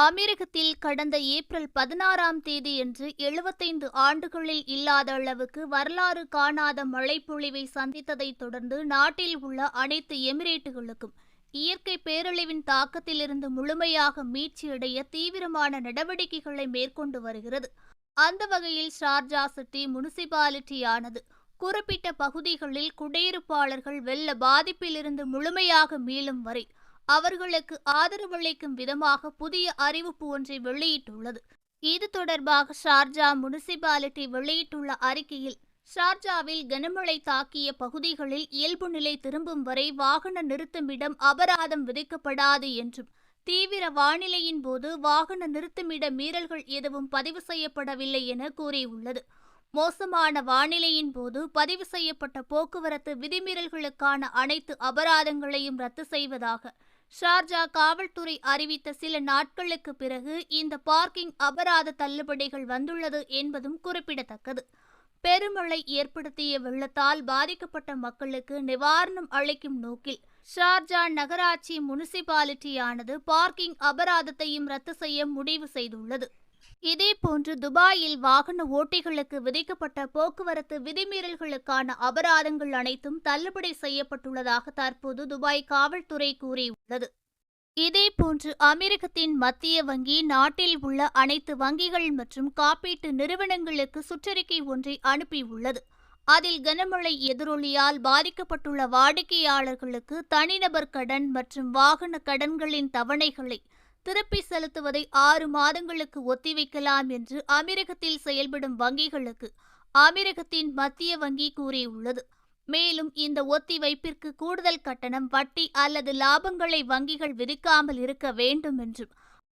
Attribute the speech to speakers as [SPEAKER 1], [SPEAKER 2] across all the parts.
[SPEAKER 1] அமெரிக்கத்தில் கடந்த ஏப்ரல் பதினாறாம் தேதியன்று எழுபத்தைந்து ஆண்டுகளில் இல்லாத அளவுக்கு வரலாறு காணாத மழைப்பொழிவை சந்தித்ததைத் தொடர்ந்து நாட்டில் உள்ள அனைத்து எமிரேட்டுகளுக்கும் இயற்கை பேரழிவின் தாக்கத்திலிருந்து முழுமையாக மீட்சியடைய தீவிரமான நடவடிக்கைகளை மேற்கொண்டு வருகிறது. அந்த வகையில் ஷார்ஜா சிட்டி முனிசிபாலிட்டியானது குறிப்பிட்ட பகுதிகளில் குடியிருப்பாளர்கள் வெள்ள பாதிப்பிலிருந்து முழுமையாக மீளும் வரை அவர்களுக்கு ஆதரவளிக்கும் விதமாக புதிய அறிவிப்பு ஒன்றை வெளியிட்டுள்ளது. இது தொடர்பாக ஷார்ஜா முனிசிபாலிட்டி வெளியிட்டுள்ள அறிக்கையில் ஷார்ஜாவில் கனமழை தாக்கிய பகுதிகளில் இயல்பு நிலை திரும்பும் வரை வாகன நிறுத்துமிடம் அபராதம் விதிக்கப்படாது என்றும் தீவிர வானிலையின் போது வாகன நிறுத்துமிட மீறல்கள் எதுவும் பதிவு செய்யப்படவில்லை என கூறியுள்ளது. மோசமான வானிலையின் போது பதிவு செய்யப்பட்ட போக்குவரத்து விதிமீறல்களுக்கான அனைத்து அபராதங்களையும் ரத்து செய்வதாக ஷார்ஜா காவல்துறை அறிவித்த சில நாட்களுக்கு பிறகு இந்த பார்க்கிங் அபராத தள்ளுபடிகள் வந்துள்ளது என்பதும் குறிப்பிடத்தக்கது. பெருமழை ஏற்படுத்திய வெள்ளத்தால் பாதிக்கப்பட்ட மக்களுக்கு நிவாரணம் அளிக்கும் நோக்கில் ஷார்ஜா நகராட்சி முனிசிபாலிட்டியானது பார்க்கிங் அபராதத்தையும் ரத்து செய்ய முடிவு செய்துள்ளது. இதேபோன்று துபாயில் வாகன ஓட்டிகளுக்கு விதிக்கப்பட்ட போக்குவரத்து விதிமீறல்களுக்கான அபராதங்கள் அனைத்தும் தள்ளுபடி செய்யப்பட்டுள்ளதாக தற்போது துபாய் காவல்துறை கூறியுள்ளது. இதேபோன்று அமெரிக்கத்தின் மத்திய வங்கி நாட்டில் உள்ள அனைத்து வங்கிகள் மற்றும் காப்பீட்டு நிறுவனங்களுக்கு சுற்றறிக்கை ஒன்றை அனுப்பியுள்ளது. அதில் கனமழை எதிரொலியால் பாதிக்கப்பட்டுள்ள வாடிக்கையாளர்களுக்கு தனிநபர் கடன் மற்றும் வாகன கடன்களின் தவணைகளை திருப்பி செலுத்துவதை ஆறு மாதங்களுக்கு ஒத்திவைக்கலாம் என்று அமீரகத்தில் செயல்படும் வங்கிகளுக்கு அமீரகத்தின் மத்திய வங்கி கூறியுள்ளது. மேலும் இந்த ஒத்திவைப்பிற்கு கூடுதல் கட்டணம் வட்டி அல்லது லாபங்களை வங்கிகள் விதிக்காமல் இருக்க வேண்டும் என்றும்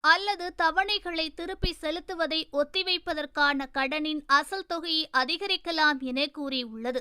[SPEAKER 1] அல்லது தவணைகளை திருப்பி செலுத்துவதை ஒத்திவைப்பதற்கான கடனின் அசல் தொகையை அதிகரிக்கலாம் என கூறியுள்ளது.